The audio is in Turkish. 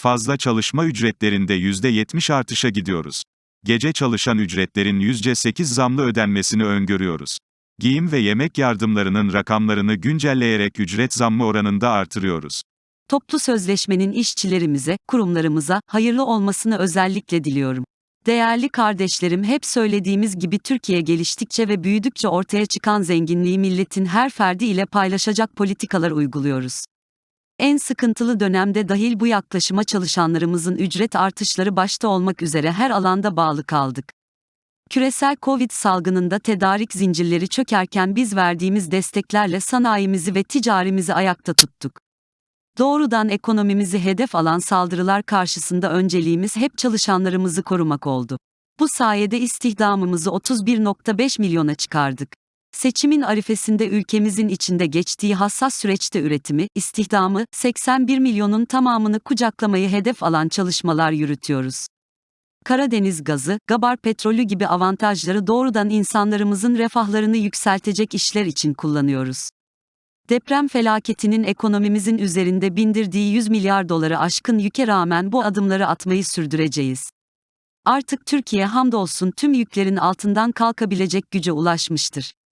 Fazla çalışma ücretlerinde %70 artışa gidiyoruz. Gece çalışan ücretlerin %8 zamlı ödenmesini öngörüyoruz. Giyim ve yemek yardımlarının rakamlarını güncelleyerek ücret zammı oranında artırıyoruz. Toplu sözleşmenin işçilerimize, kurumlarımıza hayırlı olmasını özellikle diliyorum. Değerli kardeşlerim hep söylediğimiz gibi Türkiye geliştikçe ve büyüdükçe ortaya çıkan zenginliği milletin her ferdi ile paylaşacak politikalar uyguluyoruz. En sıkıntılı dönemde dahil bu yaklaşıma çalışanlarımızın ücret artışları başta olmak üzere her alanda bağlı kaldık. Küresel Covid salgınında tedarik zincirleri çökerken biz verdiğimiz desteklerle sanayimizi ve ticarimizi ayakta tuttuk. Doğrudan ekonomimizi hedef alan saldırılar karşısında önceliğimiz hep çalışanlarımızı korumak oldu. Bu sayede istihdamımızı 31.5 milyona çıkardık. Seçimin arifesinde ülkemizin içinde geçtiği hassas süreçte üretimi, istihdamı, 81 milyonun tamamını kucaklamayı hedef alan çalışmalar yürütüyoruz. Karadeniz gazı, Gabar petrolü gibi avantajları doğrudan insanlarımızın refahlarını yükseltecek işler için kullanıyoruz. Deprem felaketinin ekonomimizin üzerinde bindirdiği 100 milyar doları aşkın yüke rağmen bu adımları atmayı sürdüreceğiz. Artık Türkiye hamdolsun tüm yüklerin altından kalkabilecek güce ulaşmıştır.